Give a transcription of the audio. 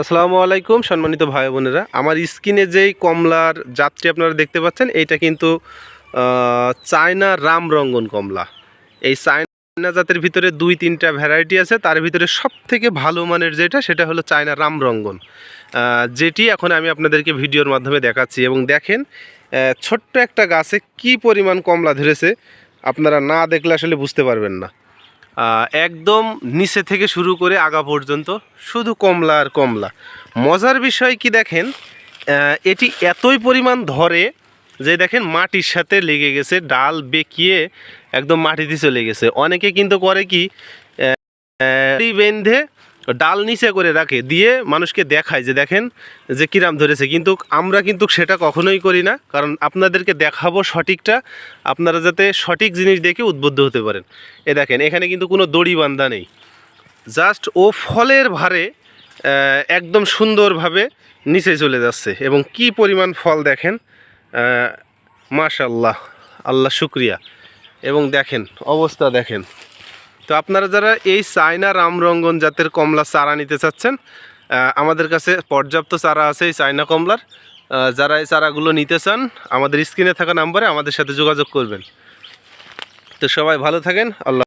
আসসালামু আলাইকুম, সম্মানিত ভাই বোনেরা। আমার স্কিনে যেই কমলার জাতটি আপনারা দেখতে পাচ্ছেন, এইটা কিন্তু চায়না রামরঙ্গন কমলা। এই চায়না জাতের ভিতরে দুই তিনটা ভ্যারাইটি আছে, তার ভিতরে সব থেকে ভালো মানের যেটা, সেটা হলো চায়না রামরঙ্গন যেটি এখন আমি আপনাদেরকে ভিডিওর মাধ্যমে দেখাচ্ছি এবং দেখেন ছোট্ট একটা গাছে কি পরিমাণ কমলা ধরেছে, আপনারা না দেখলে আসলে বুঝতে পারবেন না। একদম নিচে থেকে শুরু করে আগা পর্যন্ত, শুধু কমলা আর কমলা। মজার বিষয় কি দেখেন এটি এতই পরিমাণ ধরে যে দেখেন মাটির সাথে লেগে গেছে, ডাল বেঁকিয়ে একদম মাটিতে চলে গেছে। অনেকে কিন্তু করে কি বেঁধে ডাল নিচে করে রাখে, দিয়ে মানুষকে দেখায় যে দেখেন যে কিরাম ধরেছে। কিন্তু আমরা কিন্তু সেটা কখনোই করি না, কারণ আপনাদেরকে দেখাবো সঠিকটা, আপনারা যাতে সঠিক জিনিস দেখে উদ্বুদ্ধ হতে পারেন। এ দেখেন, এখানে কিন্তু কোনো দড়ি বান্ধা নেই। জাস্ট ও ফলের ভারে একদম সুন্দরভাবে নিচে চলে যাচ্ছে। এবং কি পরিমাণ ফল দেখেন মাশাল্লাহ আল্লাহ শুক্রিয়া। এবং দেখেন, অবস্থা দেখেন। তো আপনারা যারা এই চায়না রামরঙ্গন জাতের কমলা চারা নিতে চাচ্ছেন আমাদের কাছে পর্যাপ্ত চারা আছে এই চায়না কমলার। যারা এই চারাগুলো নিতে চান, আমাদের স্ক্রিনে থাকা নাম্বারে আমাদের সাথে যোগাযোগ করবেন। তো সবাই ভালো থাকেন, আল্লাহ